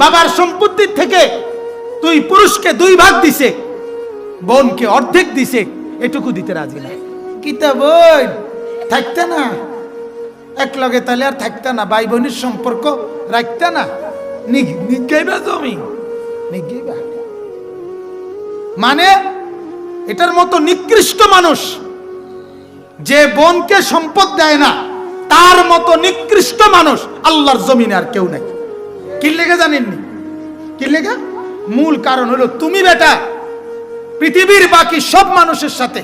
বাবার সম্পত্তির থেকে তুই পুরুষকে দুই ভাগ দিছে, বোনকে অর্ধেক দিছে, এটুকু দিতে রাজি না। কিতা বোন থাকতে না? এক লগে তাহলে আর থাকতে না ভাই বোনের সম্পর্ক রাখতে না? জমি? মানে এটার মতো নিকৃষ্ট মানুষ যে বোনকে সম্পদ দেয় না, তার মতো নিকৃষ্ট মানুষ আল্লাহর জমিনে আর কেউ নাই। কি লেগে জানেননি? কি লেগে? মূল কারণ হলো তুমি বেটা, পৃথিবীর বাকি সব মানুষের সাথে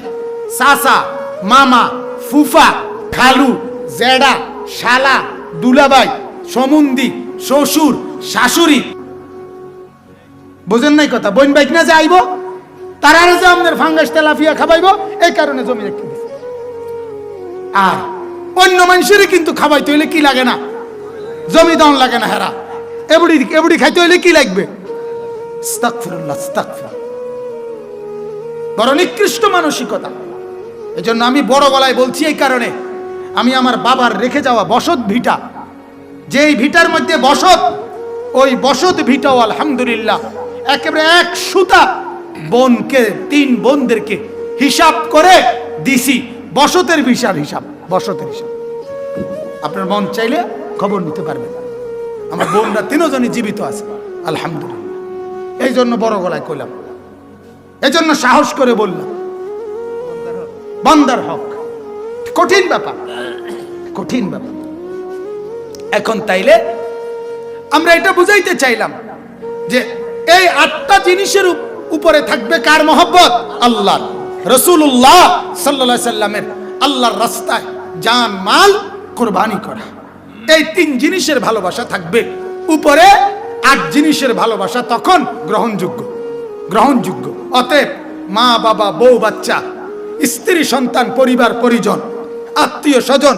সাসা, মামা, ফুফা, খালু, জেডা, শালা, দুলাবাই, সমুন্দি, শ্বশুর, শাশুড়ি। বোঝেন নাই কথা? বোন বাইক না যে আইব? তারা যে আমাদের ফাঙ্গাস তেলাফিয়া খাবাইব, এই কারণে জমি রেখে দিছে। আর অন্য মানুষেরই কিন্তু খাবাইতে হইলে কি লাগে না? জমি দন লাগে না হেরা। এবড়ি এবড়ি খাইতে হইলে কি লাগবে। বড় নিকৃষ্ট মানসিকতা। এজন্য আমি বড় গলায় বলছি এই কারণে, আমি আমার বাবার রেখে যাওয়া বসত ভিটা, যেই ভিটার মধ্যে বসত, ওই বসত ভিটাও আলহামদুলিল্লাহ, একেবারে এক সুতা বোনকে, তিন বোনদেরকে হিসাব করে দিছি, বসতের ভিসার হিসাব, বসতের হিসাব। আপনার মন চাইলে খবর নিতে পারবেন। আমার বোনরা তিনজনই জীবিত আছে। আলহামদুলিল্লাহ। এই জন্য বড় গলায় কইলাম। এই জন্য সাহস করে বললাম। বন্দার হক। কঠিন ব্যাপার। কঠিন ব্যাপার। এখন তাইলে আমরা এটা বুঝাইতে চাইলাম যে এই আটটা জিনিসের উপরে থাকবে কার মহব্বত? আল্লাহ রসুল্লাহ সাল্লা সাল্লামের। আল্লাহর রাস্তায় জান, মাল কোরবানি করা। এই তিন জিনিসের ভালোবাসা থাকবে। উপরে আট জিনিসের ভালোবাসা তখন গ্রহণযোগ্য। গ্রহণযোগ্য। অতএব মা, বাবা, বউ, বাচ্চা, স্ত্রী, সন্তান, পরিবার, পরিজন, আত্মীয়, স্বজন,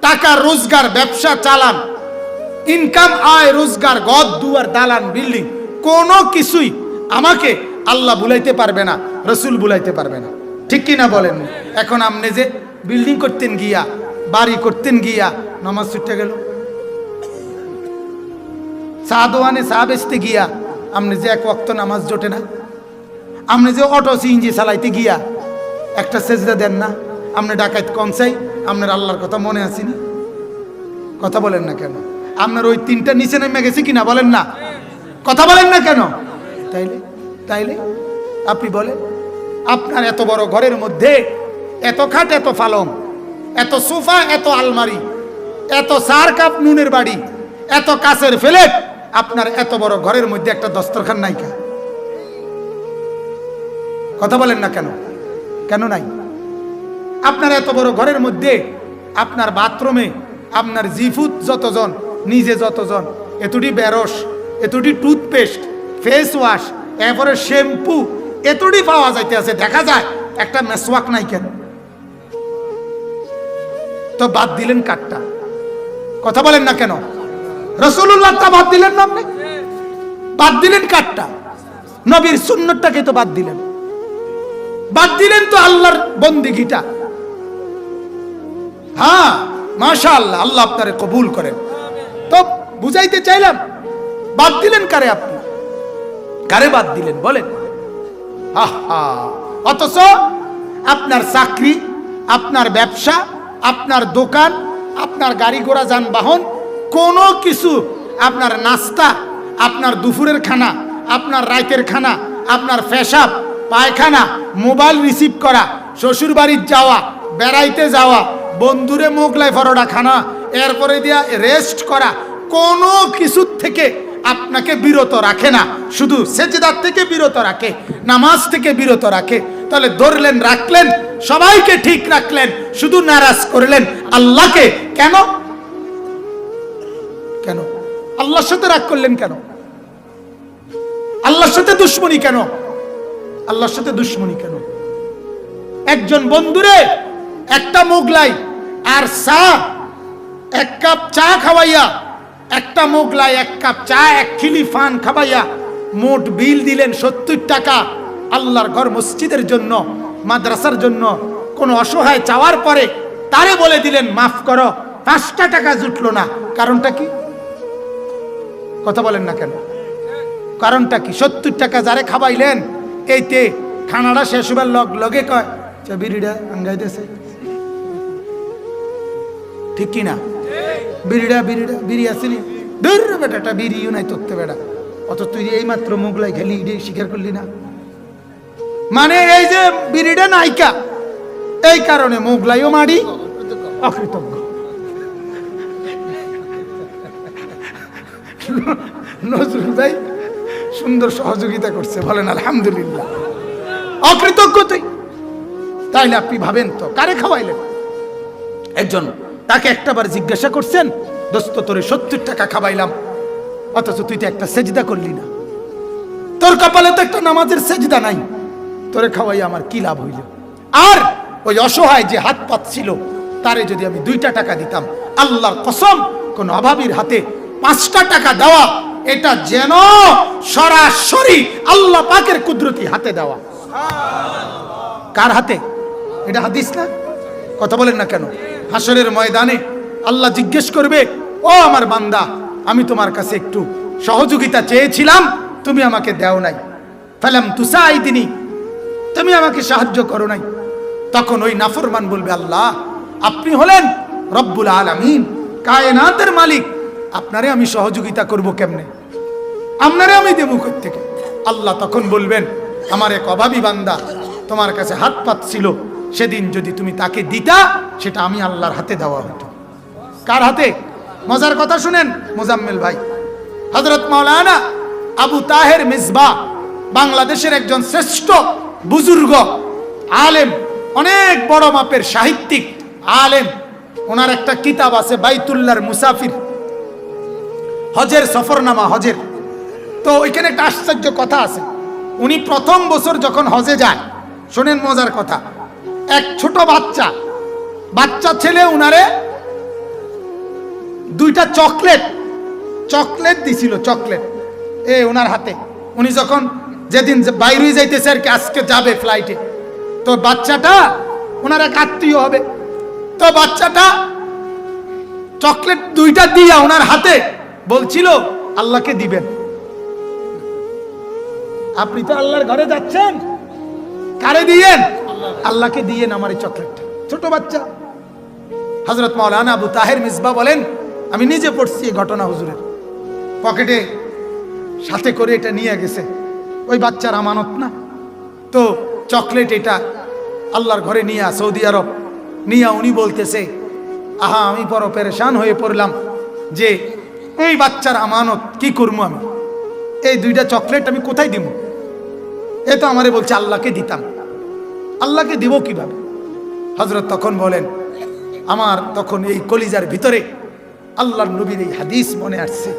টাকা, রোজগার, ব্যবসা, চালান ইনকাম আয়, রোজগার, গদ, দুয়ার, দালান, বিল্ডিং, কোনো কিছুই আমাকে আল্লাহ বুলাইতে পারবে না, রসুল বুলাইতে পারবে না। ঠিক কি না বলেন? এখন আপনি যে বিল্ডিং করতেন গিয়া, বাড়ি করতেন গিয়া নামাজ ছুটে গেল। চা দোয়ানে চা বেচতে গিয়া আপনি যে এক ওয়াক্ত নামাজ জোটে না আপনি যে অটো সিএনজি চালাইতে গিয়া একটা সেজদা দেন না আপনি ডাকাত কম চাই আপনার আল্লাহর কথা মনে আসেনি কথা বলেন না কেন? আপনার ওই তিনটা নিচে নেমে গেছে কিনা বলেন না? কথা বলেন না কেন? তাইলে তাইলে আপনি বলেন, আপনার এত বড় ঘরের মধ্যে এত খাট, এত ফালং, এত সোফা, এত আলমারি এত সার কাপ নুনের বাড়ি, এত কাছের ফেলে আপনার এত বড় ঘরের মধ্যে একটা দস্তরখান নাই নাইকা কথা বলেন না কেন? কেন নাই? আপনার এত বড় ঘরের মধ্যে, আপনার বাথরুমে, আপনার জিফুত যতজন, নিজে যতজন, এতটি বেরস এতটি টুথপেস্ট ফেস ওয়াশ এরপরে শ্যাম্পু, এতটি পাওয়া যাইতে আছে দেখা যায়, একটা মেসওয়াক নাই কেন? তো বাদ দিলেন কাঠটা। কথা বলেন না কেন? রসুল্লাহটা বাদ দিলেন না আপনি? বাদ দিলেন কাঠটা নবীর সুন্নতটাকে তো বাদ দিলেন। বাদ দিলেন তো আল্লাহর বন্দিগিটা। হ্যাঁ মাশা আল্লাহ আল্লাহ আপনারে কবুল করেন। তো বুঝাইতে চাইলাম, বাদ দিলেন কারে আপনি? কারে বাদ দিলেন বলেন? আহা, অথচ আপনার চাকরি, আপনার ব্যবসা, আপনার দোকান আপনার গাড়ি ঘোড়া, যানবাহন, কোনো কিছু, আপনার নাস্তা, আপনার দুপুরের খানা, আপনার রাইতের খানা, আপনার পেশাব, পায়খানা, মোবাইল রিসিভ করা শ্বশুর বাড়ির যাওয়া, বেড়াইতে যাওয়া, বন্ধুরে মোগলাই পরোটা খানা, এরপরে দিয়া রেস্ট করা, কোনো কিছুর থেকে আপনাকে বিরত রাখে না। শুধু সেজদার থেকে বিরত রাখে, নামাজ থেকে বিরত রাখে তাহলে ধরলেন, রাখলেন, সবাইকে ঠিক রাখলেন, শুধু নারাজ করলেন। আল্লাহকে কেন? কেন? আল্লাহর সাথে রাগ করলেন কেন? আল্লাহর সাথে দুশ্মনী কেন? আল্লাহর সাথে দুশ্মনী কেন? একজন বন্ধুরে একটা মোগলাই আর চা, এক কাপ চা খাওয়াইয়া, একটা মোগলাই, এক কাপ চা, এক খিলি ফান খাওয়াইয়া মোট বিল দিলেন সত্তর টাকা। আল্লাহর ঘর মসজিদের জন্য, মাদ্রাসার জন্য কোন অসহায় চাওয়ার পরে তারে বলে দিলেন, মাফ করো, পাঁচটা টাকা জুটলো না। কারণটা কি? কথা বলেন না কেন? কারণটা কি? সত্তর টাকা যারে খাবাইলেন এইতে খানাটা শেষ হবার লগ, লগে কয় বিড়িটা আঙ্গাইতেছে। ঠিক কি না? বিড়িটা বিড়িটা, বিড়ি আসেনি? দূর বেটাটা, বিড়িও নাই তোরতে বেটা। অত তুই এই মাত্র মুগলাই খেলি স্বীকার করলি না? মানে এই যে বিড়িটা নাইকা এই কারণে মুগলাইও মারি অকৃতজ্ঞ। নজরুল ভাই সুন্দর সহযোগিতা করছে, বলেন আলহামদুলিল্লাহ। অকৃতজ্ঞ তুই। তাইলে আপনি ভাবেন তো, কারে খাওয়াইলেন? একজন তাকে একটাবার জিজ্ঞাসা করছেন, দোস্ত, তোরে সত্তর টাকা খাওয়াইলাম, অথচ তুই তো একটা সেজদা করলি না। তোর কপালে তো একটা নামাজের সেজদা নাই। তোরে খাওয়াই আমার কি লাভ হইল? আর ওই অসহায় যে হাত পাচ্ছিল তারে যদি আমি দুইটা টাকা দিতাম, আল্লাহর কসম, কোন অভাবীর হাতে পাঁচটা টাকা দেওয়া, এটা যেন সরাসরি আল্লাহ পাকের কুদরতি হাতে দেওয়া। কার হাতে? এটা হাদিস না? কথা বলেন না কেন? হাসরের ময়দানে আল্লাহ জিজ্ঞেস করবে, ও আমার বান্দা, আমি তোমার কাছে একটু সহযোগিতা চেয়েছিলাম, তুমি আমাকে দেও নাই। ফেলাম তুসাই তিনি তুমি আমাকে সাহায্য করো নাই। তখন ওই নাফরমান বলবে, আল্লাহ, আপনি হলেন রব্বুল আলামিন, কায়নাতের মালিক। আপনারে আমি সহযোগিতা করব কেমনে? আপনারে আমি দেবো থেকে আল্লাহ তখন বলবেন, আমার এক অভাবী বান্দা, তোমার কাছে হাত পাচ্ছিল সেদিন যদি তুমি তাকে দিতা, সেটা আমি আল্লাহর হাতে দেওয়া হতো। কার হাতে? মজার কথা শুনেন, মোজাম্মেল ভাই। হজরত মাওলানা আবু তাহের মিসবা, বাংলাদেশের একজন শ্রেষ্ঠ বুজুর্গ, আলেম, অনেক বড় মাপের সাহিত্যিক, আলেম। ওনার একটা কিতাব আছে, বাইতুল্লার মুসাফির। হজের সফরনামা, হজের। তো ওইখানে একটা আশ্চর্য কথা আছে। উনি প্রথম বছর যখন হজে যায়, শোনেন মজার কথা, এক ছোট বাচ্চা বাচ্চা ছেলে উনারে দুইটা চকলেট চকলেট দিছিল, চকলেট, এ, ওনার হাতে। উনি যখন যেদিন বাইরে যাইতেছে আর কি, আজকে যাবে ফ্লাইটে তো বাচ্চাটা, ওনার এক আত্মীয় হবে। তো বাচ্চাটা চকলেট দুইটা দিয়া ওনার হাতে বলছিল, আল্লাহকে দিবেন। আপনি তো আল্লাহর ঘরে যাচ্ছেন। কারে দিয়েন? আল্লাহকে দিয়েন আমার এই চকলেটটা ছোট বাচ্চা। হজরত মাওলানা আবু তাহের মিসবা বলেন, আমি নিজে পড়ছি ঘটনা হুজুরের। পকেটে সাথে করে এটা নিয়ে গেছে। ওই বাচ্চার আমানত না? তো চকলেট এটা আল্লাহর ঘরে নিয়ে সৌদি আরব। নিয়ে উনি বলতেছে, আহা, আমি বড় পেরেশান হয়ে পড়লাম যে এই বাচ্চার আমানত কি করব আমি? এই দুইটা চকলেট আমি কোথায় দিব? এ তো আমারে বলছে, আল্লাহকে দিতাম। আল্লাহকে দিব কীভাবে? হজরত তখন বলেন, আমার তখন এই কলিজার ভিতরে আল্লাহ নবীর এই হাদিস মনে আসছে।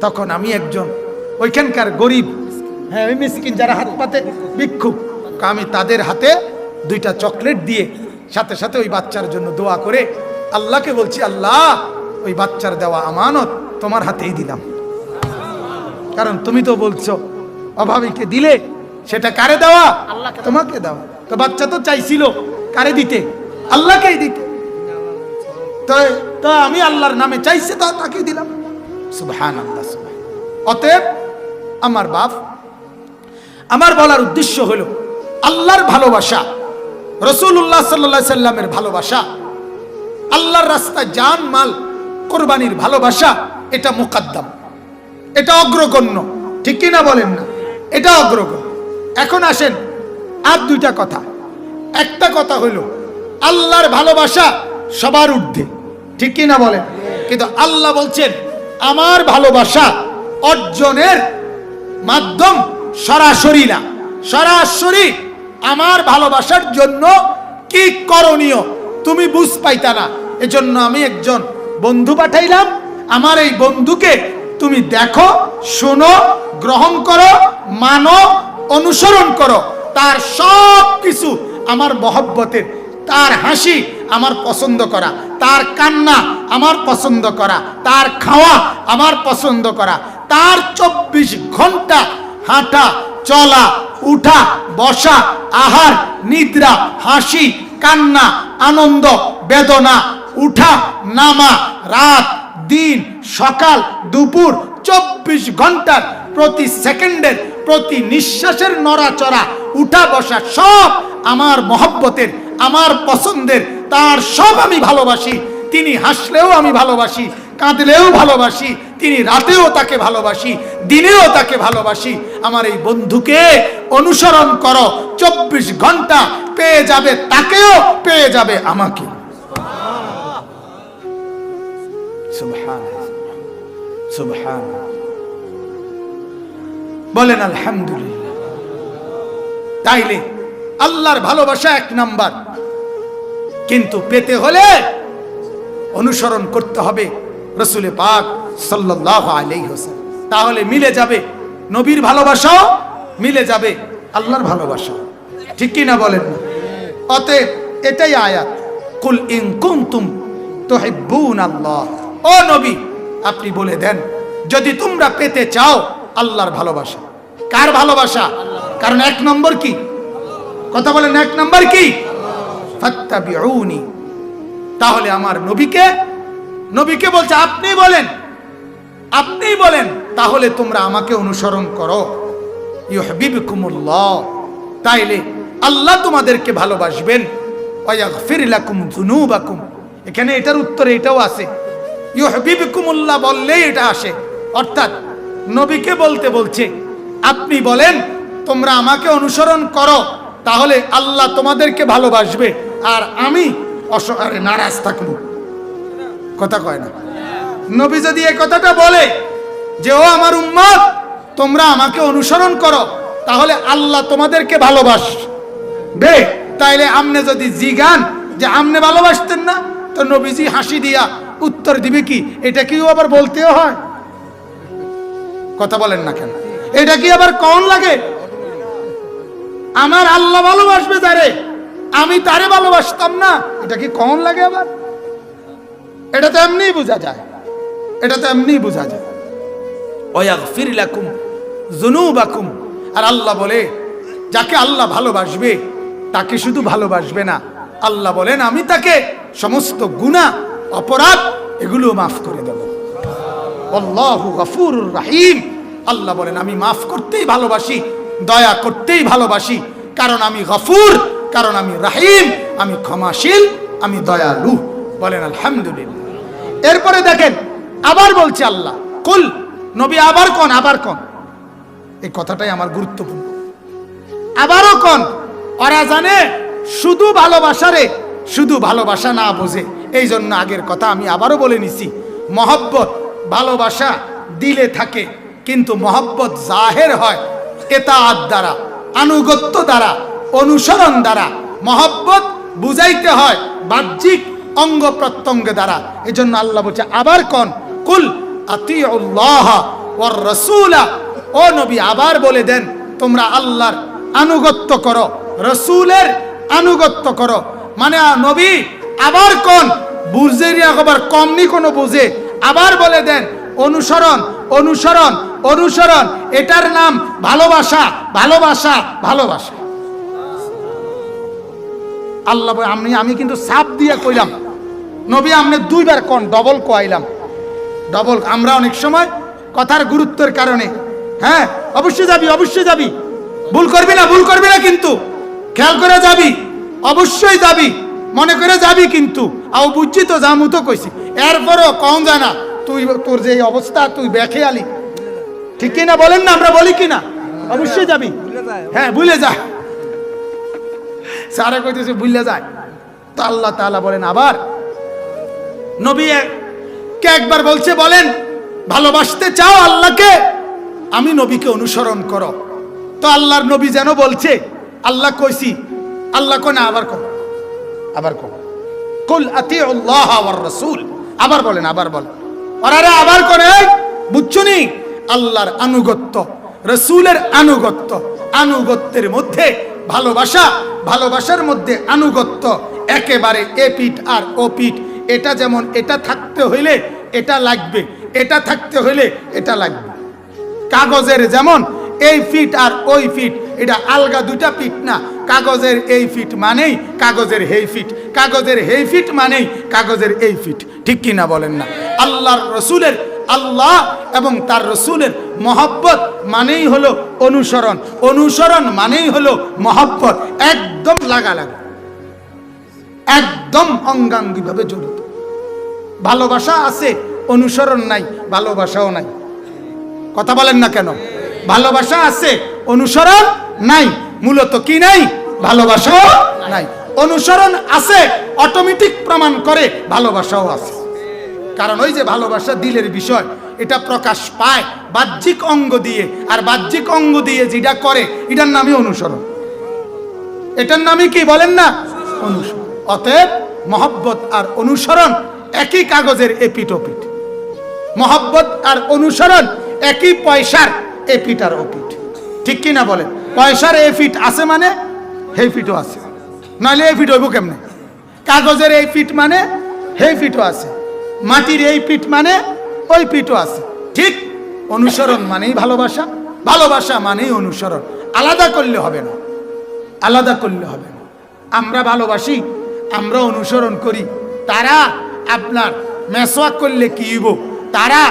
তখন আমি একজন ওইখানকার গরিব হ্যাঁ ওই মিসকিন যারা হাত পাতে ভিক্ষুক। আমি তাদের হাতে দুইটা চকলেট দিয়ে সাথে সাথে ওই বাচ্চার জন্য দোয়া করে আল্লাহকে বলছি আল্লাহ ওই বাচ্চার দেওয়া আমানত তোমার হাতেই দিলাম। কারণ তুমি তো বলছো অভাবীকে দিলে সেটা কারে দেওয়া? তোমাকে দেওয়া। তো বাচ্চা তো চাইছিল কারে দিতে? আল্লাহকেই দিতে। তো তো আমি আল্লাহর নামে চাইছে তা তাকে দিলাম। সুবহান আল্লাহ অতএব আমার বাপ আমার বলার উদ্দেশ্য হলো আল্লাহর ভালোবাসা রসুল্লাহ সাল্লা সাল্লামের ভালোবাসা, আল্লাহর রাস্তা জান মাল, কোরবানির ভালোবাসা, এটা মোকাদ্দাম। এটা অগ্রগণ্য। ঠিক কি না বলেন না? এটা অগ্রগণ্য। এখন আসেন আর দুইটা কথা। একটা কথা হলো আল্লাহর ভালোবাসা সবার ঊর্ধ্বে। ঠিক কি না বলেন? কিন্তু আল্লাহ বলছেন, আমার ভালোবাসা অর্জনের মাধ্যম সরাসরি না। সরাসরি আমার ভালোবাসার জন্য কি করণীয় তুমি বুঝ পাইতা না। এজন্য আমি একজন বন্ধু পাঠাইলাম। আমার এই বন্ধুকে তুমি দেখো, শোনো, গ্রহণ করো, মানো, অনুসরণ করো। তার সব কিছু আমার মহব্বতের। তার হাসি আমার পছন্দ করা। তার কান্না আমার পছন্দ করা। তার খাওয়া আমার পছন্দ করা। তার চব্বিশ ঘণ্টা হাঁটা, চলা, উঠা, বসা, আহার, নিদ্রা, হাসি, কান্না, আনন্দ, বেদনা, উঠা, নামা, রাত, দিন, সকাল, দুপুর, চব্বিশ ঘণ্টার প্রতি সেকেন্ডের প্রতি নিঃশ্বাসের নড়াচড়া, উঠা, বসা, সব আমার মহব্বতের, আমার পছন্দের, তার সব আমি ভালোবাসি। তিনি হাসলেও আমি ভালোবাসি, কাঁদলেও ভালোবাসি তিনি রাতেও তাকে ভালোবাসি, দিনেও তাকে ভালোবাসি। আমার এই বন্ধুকে অনুসরণ করো, চব্বিশ ঘণ্টা পেয়ে যাবে তাকেও, পেয়ে যাবে আমাকে। বলেন, আলহামদুলিল্লাহ। তাইলে আল্লাহর ভালোবাসা এক নাম্বার। কিন্তু পেতে হলে অনুসরণ করতে হবে। রসুলে পাক সাল্লাহ আলাই হোসেন তাহলে মিলে যাবে নবীর ভালোবাসাও মিলে যাবে আল্লাহর ভালোবাসা। ঠিক কি না বলেন? না অতএব এটাই আয়াত। কুল ইন কুনতুম তুহিব্বুন আল্লাহ ও নবী, আপনি বলে দেন, যদি তোমরা পেতে চাও আল্লাহর ভালোবাসা। কার ভালোবাসা? কারণ এক নম্বর কি? কথা বলেন, এক নম্বর কি? তাহলে আমার নবীকে নবীকে বলছে, আপনি বলেন আপনি বলেন, তাহলে তোমরা আমাকে অনুসরণ করো। ইউহবিবকুমুল্লাহ। তাইলে আল্লাহ তোমাদেরকে ভালোবাসবেন। এখানে এটার উত্তরে এটাও আছে। ইউহবিবকুমুল্লাহ বললেই এটা আসে। অর্থাৎ নবীকে বলতে বলছে, আপনি বলেন, তোমরা আমাকে অনুসরণ করো, তাহলে আল্লাহ তোমাদেরকে ভালোবাসবে, আর আমি অসহারে নারাজ থাকব। কথা কয় না। নবী যদি এই কথাটা বলে যে, ও আমার উম্মত, তোমরা আমাকে অনুসরণ করো, তাহলে আল্লাহ তোমাদেরকে ভালোবাস। বে, তাইলে আমনে যদি জিগান যে, আমনে ভালোবাসতেন না? তো নবীজি হাসি দিয়া উত্তর দিবে কি? এটা কি আবার বলতেও হয়? কথা বলেন না কেন? এটা কি আবার কন লাগে? আমার আল্লাহ ভালোবাসবে তারে, আমি তারে ভালোবাসতাম না। এটা কি কন লাগে আবার? এটা তো এমনি বোঝা যায়। এটা তো এমনি বোঝা যায়। আর আল্লাহ বলে, যাকে আল্লাহ ভালোবাসবে, তাকে শুধু ভালোবাসবে না। আল্লাহ বলেন, আমি তাকে সমস্ত গুনাহ, অপরাধ এগুলো মাফ করে দেব। গফুরুর রাহিম। আল্লাহ বলেন, আমি মাফ করতেই ভালোবাসি, দয়া করতেই ভালোবাসি। কারণ আমি গফুর, কারণ আমি রাহিম, আমি ক্ষমাশীল, আমি দয়ালু। বলেন, আলহামদুলিল্লাহ। এরপরে দেখেন আবার বলছে আল্লাহ, কুল, নবী আবার কন আবার কন? এই কথাটাই আমার গুরুত্বপূর্ণ। আবারও কন? ওরা জানে, শুধু ভালোবাসারে, শুধু ভালোবাসা না বোঝে। এই জন্য আগের কথা আমি আবারও বলে নিছি। মহব্বত, ভালোবাসা দিলে থাকে, কিন্তু মহব্বত জাহের হয় এতাআত দ্বারা, আনুগত্য দ্বারা, অনুসরণ দ্বারা। মহব্বত বুঝাইতে হয় বাহ্যিক অঙ্গ প্রত্যঙ্গ দ্বারা। এই জন্য আল্লাহ বলছে, আবার কন? কুল আতিউল্লাহ ও নবী, আবার বলে দেন, তোমরা আল্লাহর আনুগত্য করো, রসুলের আনুগত্য করো। মানে নবী আবার কোন? বুঝেরিয়া কমনি কোনো বুঝে। আবার বলে দেন, অনুসরণ অনুসরণ অনুসরণ, এটার নাম ভালোবাসা ভালোবাসা ভালোবাসা। আল্লাহ আমি আমি কিন্তু সাপ দিয়ে কইলাম। নবী আপনি দুইবার কোন ডবল কোয়াইলাম। ডবল আমরা অনেক সময় কথার গুরুত্বের কারণে। হ্যাঁ অবশ্যই যাবি অবশ্যই যাবি। ভুল করবি না, ভুল করবি না কিন্তু। খেয়াল করে যাবি, অবশ্যই যাবি। মনে করে যাবি কিন্তু। আও বুঝছি তো জামু তো কইছি। এরপরও কম জানা তুই, তোর যে অবস্থা, তুই বেখে আলি ঠিক কিনা বলেন না, আমরা বলি কিনা? অবশ্যই যাবি। হ্যাঁ ভুলে যা। সারা কইতেছে, ভুলে যায় তো আল্লাহ তাআলা বলেন আবার, নবী কে একবার বলছে, বলেন, ভালোবাসতে চাও আল্লাহকে? আমি নবীকে অনুসরণ করো। তো আল্লাহর নবী যেন বলছে, আল্লাহ কইছি, আল্লাহ কোনা আবার কো আবার কো কুল আতিউল্লাহ ওয়ার রাসূল। আবার বলেন আবার বলেন। ওরারে আবার করে বুঝছ নি? আল্লাহর আনুগত্য, রসুলের আনুগত্য, আনুগত্যের মধ্যে ভালোবাসা, ভালোবাসার মধ্যে আনুগত্য, একেবারে এ পিঠ আর ও পিঠ এটা যেমন এটা থাকতে হইলে এটা লাগবে, এটা থাকতে হইলে এটা লাগবে। কাগজের যেমন এই ফিট আর ওই ফিট, এটা আলগা দুটা ফিট না। কাগজের এই ফিট মানেই কাগজের হেই ফিট, কাগজের হেই ফিট মানেই কাগজের এই ফিট। ঠিক কি না বলেন না? আল্লাহর রসুলের আল্লাহ এবং তার রসুলের মহব্বত মানেই হলো অনুসরণ। অনুসরণ মানেই হলো মহব্বত। একদম লাগালাগি। একদম অঙ্গাঙ্গিভাবে জড়িত। ভালোবাসা আছে, অনুসরণ নাই, ভালোবাসাও নাই। কথা বলেন না কেন? ভালোবাসা আছে, অনুসরণ নাই। মূলত কি নাই? ভালোবাসাও নাই। অনুসরণ আছে অটোমেটিক প্রমাণ করে ভালোবাসাও আছে। কারণ ওই যে ভালোবাসা দিলের বিষয়, এটা প্রকাশ পায় বাহ্যিক অঙ্গ দিয়ে। আর বাহ্যিক অঙ্গ দিয়ে যেটা করে, এটার নামই অনুসরণ। এটার নামই কি বলেন না? অনুসরণ। অতএব মহব্বত আর অনুসরণ একই কাগজের এপিট ওপিট মহব্বত আর অনুসরণ একই পয়সার এপিট আর ওপিট। ঠিক কি না বলেন? পয়সার এ ফিট আছে মানে? হে ফিটও আছে। নাহলে এই ফিট হইব কেমনে? কাগজের এই ফিট মানে হে ফিটও আছে। মাটির এই পিঠ মানে ওই পিঠও আছে। ঠিক অনুসরণ মানেই ভালোবাসা ভালোবাসা মানেই অনুসরণ। আলাদা করলে হবে না। আলাদা করলে হবে না। আমরা ভালোবাসি, আমরা অনুসরণ করি। তারা আপনার মেসওয়াক করলে কি হইব? তারা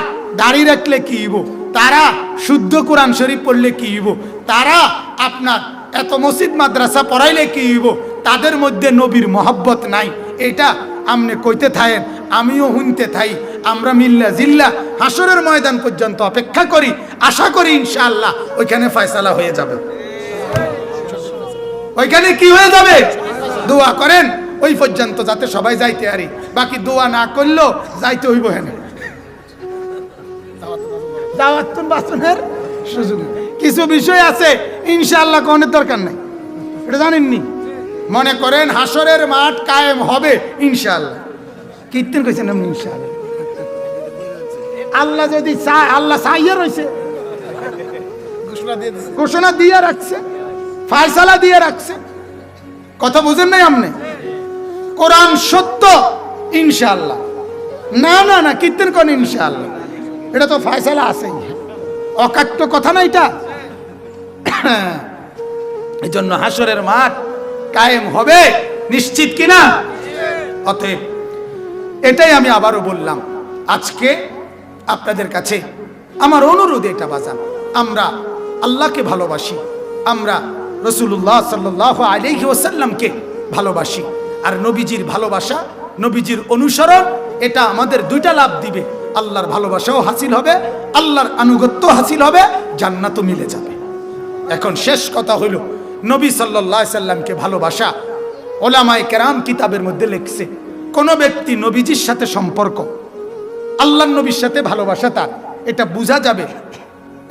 দাড়ি রাখলে কি হইব? তারা শুদ্ধ কোরআন শরীফ পড়লে কি হইব? তারা আপনার এত মসজিদ মাদ্রাসা পড়াইলে কি তাদের মধ্যে নবীর মহব্বত নাই। এটা আমনে কইতে থাকেন আমিও হুনতে থাই। আমরা মিল্লা জিল্লা হাসরের ময়দান পর্যন্ত অপেক্ষা করি। আশা করি ইনশাআল্লাহ ওইখানে ফয়সালা হয়ে যাবে। ওইখানে কি হয়ে যাবে? দোয়া করেন। ওই পর্যন্ত যাতে সবাই যাইতে পারি। বাকি দোয়া না করলেও যাইতে হইব হেনে দাওয়াতুন বাসনের সুযোগ। কিছু বিষয় আছে ইনশাআল্লাহ কোনের দরকার নাই। এটা জানেননি? মনে করেন হাসরের মাঠ কায়েম হবে ইনশাআল্লাহ। কীর্তন কইছেন আপনি ইনশাআল্লাহ? আল্লাহ যদি চায় আল্লাহ চাইয়া রয়েছে। ঘোষণা দিয়ে রাখছে ফায়সালা দিয়ে রাখছে। কথা বুঝেন নাই আপনি? কোরআন সত্য ইনশাল্লাহ না না না, কীর্তন কোন ইনশাল্লাহ এটা তো ফায়সালা আছেই। অকাট্য কথা না এটা? এই জন্য হাসরের মাঠ কায়েম হবে, নিশ্চিত কিনা? অতএব, এটাই আমি আবারও বললাম। আজকে আপনাদের কাছে আমার অনুরোধ এটা বাজান। আমরা আল্লাহকে ভালোবাসি, আমরা রসুল্লাহ সাল্লাহ আলহি ওসাল্লামকে ভালোবাসি। আর নবীজির ভালোবাসা, নবীজির অনুসরণ, এটা আমাদের দুইটা লাভ দিবে। আল্লাহর ভালোবাসাও হাসিল হবে, আল্লাহর আনুগত্য হাসিল হবে, জান্নাতও মিলে যাবে। এখন শেষ কথা হইল, নবী সাল্লাহ সাল্লামকে ভালোবাসা ওলামায় কেরাম কিতাবের মধ্যে লেখছে, কোনো ব্যক্তি নবীজির সাথে সম্পর্ক আল্লাহ নবীর সাথে ভালোবাসা তার, এটা বোঝা যাবে।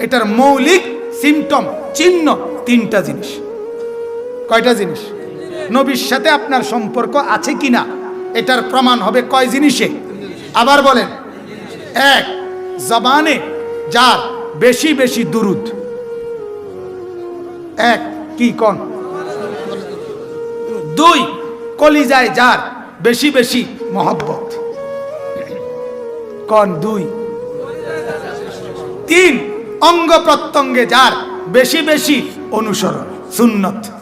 এটার মৌলিক সিমটম চিহ্ন তিনটা জিনিস। কয়টা জিনিস? নবীর সাথে আপনার সম্পর্ক আছে কিনা? এটার প্রমাণ হবে কয় জিনিসে? আবার বলেন, এক, জবানে যার বেশি বেশি দুরুদ। এক, কি কন? দুই, কলিজায় যার বেশি বেশি মহব্বত। কন দুই। তিন, অঙ্গ প্রত্যঙ্গে যার বেশি বেশি অনুসরণ, সুন্নত।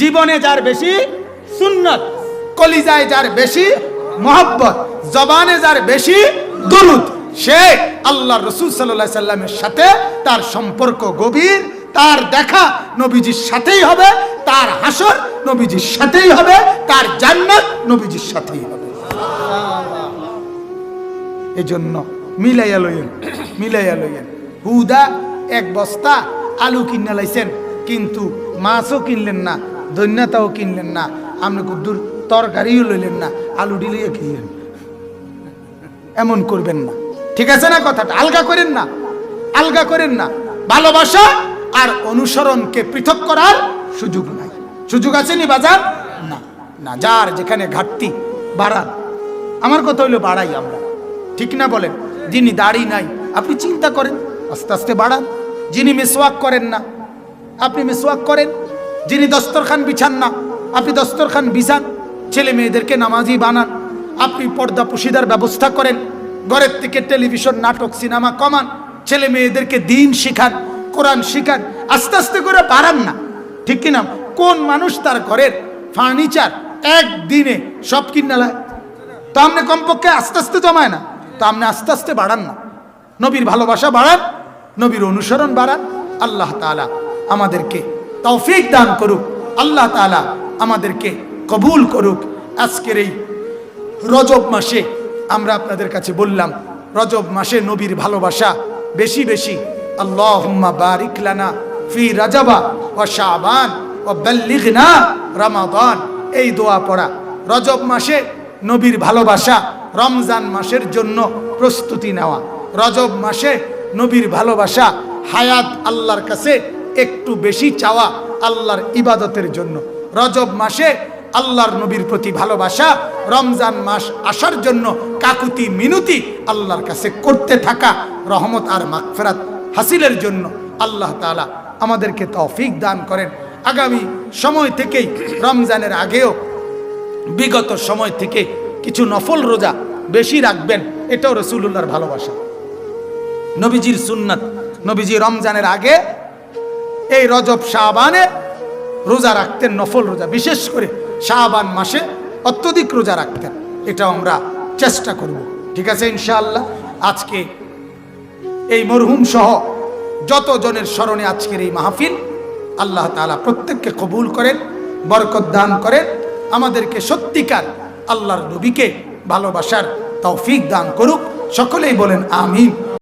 জীবনে যার বেশি সুন্নত, কলিজায় যার বেশি মহব্বত, জবানে যার বেশি দুরুদ, সে আল্লাহ রসুল সাল্লাহ সাল্লামের সাথে তার সম্পর্ক গভীর, তার দেখা নবীজির সাথেই হবে, তার হাসর নবীজির সাথেই হবে, তার জান্নাত নবীজির সাথেই হবে। এই জন্য মিলাইয়া লইয়েন মিলাইয়া লইয়েন। হুদা এক বস্তা আলু কিনে লাইছেন, কিন্তু মাছও কিনলেন না। ধন্যতাও কিনলেন না, আপনি খুব দূর তরকারিও লইলেন না, আলু ডিলিয়ে খেলেন এমন করবেন না। ঠিক আছে না কথাটা? আলগা করেন না। আলগা করেন না। ভালোবাসা আর অনুসরণকে পৃথক করার সুযোগ নাই। সুযোগ আছে নি বাজার? না। না, যার যেখানে ঘাটতি বাড়ান আমার কথা হইল বাড়াই আমরা। ঠিক না বলেন? যিনি দাড়ি নাই, আপনি চিন্তা করেন। আস্তে আস্তে বাড়ান। যিনি মেসওয়াক করেন না, আপনি মেসওয়াক করেন। যিনি দস্তরখান বিছান না, আপনি দস্তরখান বিছান, ছেলে মেয়েদেরকে নামাজি বানান, আপনি পর্দা পুশিদার ব্যবস্থা করেন, ঘরের থেকে টেলিভিশন, নাটক, সিনেমা কমান, ছেলে মেয়েদেরকে দিন শিখান, কোরআন শিখান, আস্তে আস্তে করে বাড়ান না। ঠিক কিনা? কোন মানুষ তার ঘরের ফার্নিচার একদিনে সব কিনালায় তো আপনি কমপক্ষে আস্তে আস্তে জমায় না, তো আপনি আস্তে আস্তে বাড়ান না। নবীর ভালোবাসা বাড়ান, নবীর অনুসরণ বাড়ান, আল্লাহ তাআলা আমাদেরকে তৌফিক দান করুক, আল্লাহ তাআলা আমাদেরকে কবুল করুক। আজকের এই রজব মাসে আমরা আপনাদের কাছে বললাম, রজব মাসে নবীর ভালোবাসা বেশি বেশি। আল্লাহুম্মা বারিক লানা ফি রাজাবা ওয়া শাবান ওয়া বাল্লিগনা রমাদান। এই দোয়া পড়া, রজব মাসে নবীর ভালোবাসা রমজান মাসের জন্য প্রস্তুতি নেওয়া। রজব মাসে নবীর ভালোবাসা হায়াত আল্লাহর কাছে একটু বেশি চাওয়া আল্লাহর ইবাদতের জন্য। রজব মাসে আল্লাহর নবীর প্রতি ভালোবাসা, রমজান মাস আসার জন্য কাকুতি, মিনুতি আল্লাহর কাছে করতে থাকা রহমত আর মাগফেরাত হাসিলের জন্য আল্লাহ তাআলা আমাদেরকে তৌফিক দান করেন। আগামী সময় থেকেই, রমজানের আগেও, বিগত সময় থেকে কিছু নফল রোজা বেশি রাখবেন, এটাও রসুল্লাহর ভালোবাসা। নবীজির সুন্নাত, নবীজি রমজানের আগে এই রজব শাহবানে রোজা রাখতেন, নফল রোজা, বিশেষ করে শাহবান মাসে অত্যধিক রোজা রাখতেন। এটা আমরা চেষ্টা করব। ঠিক আছে, ইনশাআল্লাহ? আজকে এই মরহুম সহ যত জনের স্মরণে আজকের এই মাহফিল, আল্লাহ তাআলা প্রত্যেককে কবুল করেন, বরকত দান করেন, আমাদেরকে সত্যিকার আল্লাহর নবীকে ভালোবাসার তৌফিক দান করুক। সকলেই বলেন আমিন।